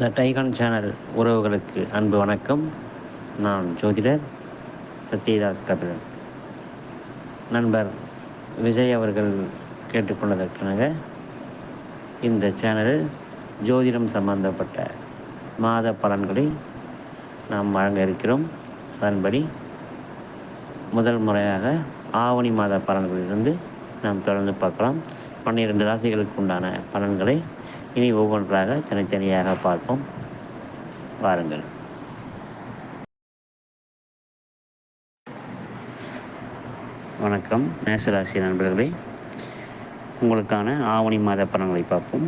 த TiEcon channel உறவுகளுக்கு அன்பு வணக்கம். நான் ஜோதிடர் சத்யதாஸ் கபிலன். நண்பர் விஜய் அவர்கள் கேட்டுக்கொண்டதற்காக இந்த சேனலில் ஜோதிடம் சம்பந்தப்பட்ட மாத பலன்களை நாம் வழங்க இருக்கிறோம். அதன்படி முதல் முறையாக ஆவணி மாத பலன்களிலிருந்து நாம் தொடர்ந்து பார்க்கலாம். பன்னிரெண்டு ராசிகளுக்கு உண்டான பலன்களை இனி ஒவ்வொன்றாக தனித்தனியாக பார்ப்போம். பாருங்கள் வணக்கம் மேசராசி நண்பர்களே. உங்களுக்கான ஆவணி மாத பலன்களை பார்ப்போம்.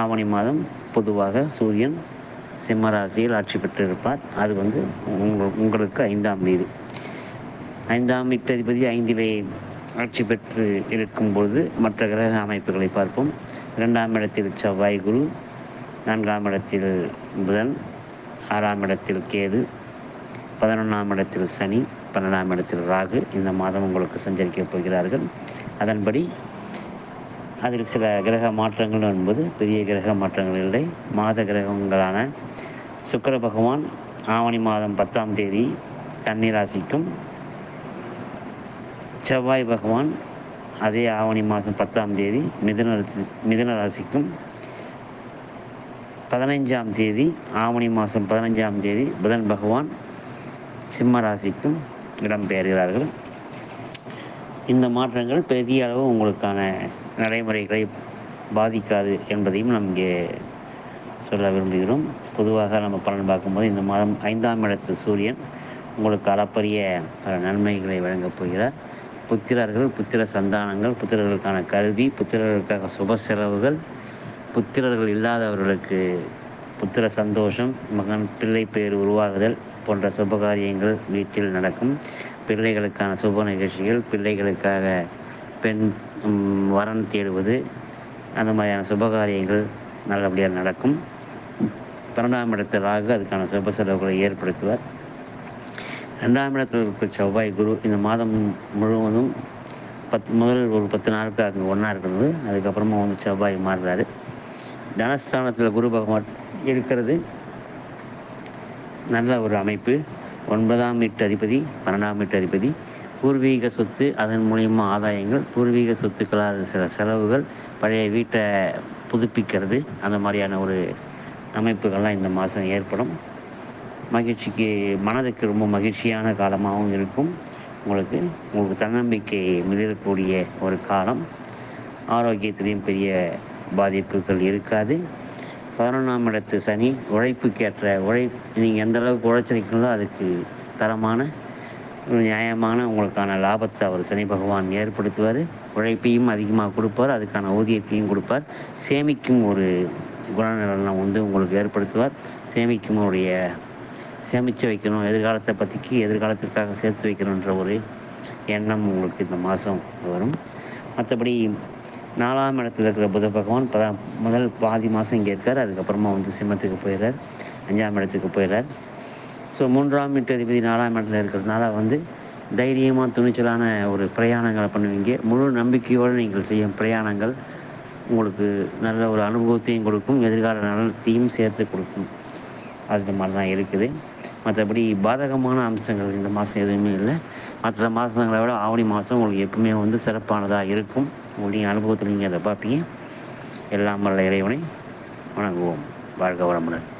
ஆவணி மாதம் பொதுவாக சூரியன் சிம்மராசியில் ஆட்சி பெற்றிருப்பார். அது வந்து உங்கள் உங்களுக்கு ஐந்தாம் வீடு ஐந்தாம் வீட்டதிபதி ஐந்திலே ஆட்சி பெற்று இருக்கும் பொழுது மற்ற கிரக அமைப்புகளை பார்ப்போம். இரண்டாம் இடத்தில் செவ்வாய் குரு நான்காம் இடத்தில் புதன் ஆறாம் இடத்தில் கேது பதினொன்றாம் இடத்தில் சனி பன்னெண்டாம் இடத்தில் ராகு. இந்த மாதம் உங்களுக்கு சஞ்சரிக்கப் போகிறார்கள். அதன்படி அதில் சில கிரக மாற்றங்கள் என்பது பெரிய கிரக மாற்றங்கள் இல்லை. மாத கிரகங்களான சுக்கர பகவான் ஆவணி மாதம் பத்தாம் தேதி கன்னிராசிக்கும் செவ்வாய் பகவான் அதே ஆவணி மாதம் பத்தாம் தேதி மிதுன மிதுன ராசிக்கும் பதினைஞ்சாம் தேதி ஆவணி மாதம் பதினைஞ்சாம் தேதி புதன் பகவான் சிம்ம ராசிக்கும் இடம்பெயர்கிறார்கள் இந்த மாற்றங்கள் பெரிய அளவு உங்களுக்கான நடைமுறைகளை பாதிக்காது என்பதையும் நாம் இங்கே சொல்ல விரும்புகிறோம். பொதுவாக நம்ம பலன் பார்க்கும்போது இந்த மாதம் ஐந்தாம் இடத்து சூரியன் உங்களுக்கு அளப்பரிய பல நன்மைகளை வழங்கப் போகிறார். புத்திரர்கள் புத்திர சந்தானங்கள் புத்திரர்களுக்கான கல்வி புத்திரர்களுக்காக சுப செலவுகள் புத்திரர்கள் இல்லாதவர்களுக்கு புத்திர சந்தோஷம் மகன் பிள்ளை பெயர் உருவாகுதல் போன்ற சுபகாரியங்கள் வீட்டில் நடக்கும். பிள்ளைகளுக்கான சுப நிகழ்ச்சிகள் பிள்ளைகளுக்காக பெண் வரன் தேடுவது அந்த மாதிரியான சுபகாரியங்கள் நல்லபடியாக நடக்கும். பன்னெண்டாம் ஆக அதுக்கான சுப செலவுகளை ஏற்படுத்துவார். ரெண்டாம் இடத்தில் இருக்கிற செவ்வாய் குரு இந்த மாதம் முழுவதும் பத்து முதல் ஒரு பத்து நாளுக்கு அங்கே ஒன்றா இருக்கிறது. அதுக்கப்புறமா வந்து செவ்வாய் மாறுறாரு. தனஸ்தானத்தில் குரு பகவான் இருக்கிறது. நல்ல ஒரு அமைப்பு. ஒன்பதாம் வீட்டு அதிபதி பன்னெண்டாம் வீட்டு அதிபதி. பூர்வீக சொத்து அதன் மூலியமாக ஆதாயங்கள் பூர்வீக சொத்துக்களால் சில செலவுகள் பழைய வீட்டை புதுப்பிக்கிறது. அந்த மாதிரியான ஒரு அமைப்புகள்லாம் இந்த மாதம் ஏற்படும். மகிழ்ச்சிக்கு மனதுக்கு ரொம்ப மகிழ்ச்சியான காலமாகவும் இருக்கும். உங்களுக்கு உங்களுக்கு தன்னம்பிக்கை மிளிரக்கூடிய ஒரு காலம். ஆரோக்கியத்திலையும் பெரிய பாதிப்புகள் இருக்காது. பதினொன்றாம் இடத்து சனி உழைப்புக்கேற்ற உழை நீங்கள் எந்த அளவுக்கு உழைச்சிருக்கீங்களோ அதுக்கு தரமான நியாயமான உங்களுக்கான லாபத்தை அவர் சனி பகவான் ஏற்படுத்துவார். உழைப்பையும் அதிகமாக கொடுப்பார் அதுக்கான ஊதியத்தையும் கொடுப்பார். சேமிக்கும் ஒரு குணநலனை வந்து உங்களுக்கு ஏற்படுத்துவார். சேமிக்கும் உடைய சேமித்து வைக்கணும் எதிர்காலத்தை பற்றிக்கு எதிர்காலத்திற்காக சேர்த்து வைக்கணுன்ற ஒரு எண்ணம் உங்களுக்கு இந்த மாதம் வரும். மற்றபடி நாலாம் இடத்துல இருக்கிற புத பகவான் பதா முதல் பாதி மாதம் இங்கே இருக்கார். அதுக்கப்புறமா வந்து சிம்மத்துக்கு போயிடுறார் அஞ்சாம் இடத்துக்கு போயிடுறார் ஸோ மூன்றாம் வீட்டு அதிபதி நாலாம் இடத்துல இருக்கிறதுனால வந்து தைரியமாக துணிச்சலான ஒரு பிரயாணங்களை பண்ணுவீங்க. முழு நம்பிக்கையோடு நீங்கள் செய்யும் பிரயாணங்கள் உங்களுக்கு நல்ல ஒரு அனுபவத்தையும் கொடுக்கும் எதிர்கால நலத்தையும் சேர்த்து கொடுக்கும். அது மாதிரி தான் இருக்குது. மற்றபடி பாதகமான அம்சங்கள் இந்த மாதம் எதுவுமே இல்லை. மற்ற மாதங்களை விட ஆவணி மாதம் உங்களுக்கு எப்பவுமே வந்து சிறப்பானதாக இருக்கும். உங்களுடைய அனுபவத்தில் நீங்கள் அதை பார்ப்பீங்க. எல்லாம் வல்ல இறைவனை வணங்குவோம். வாழ்க வளமுடன்.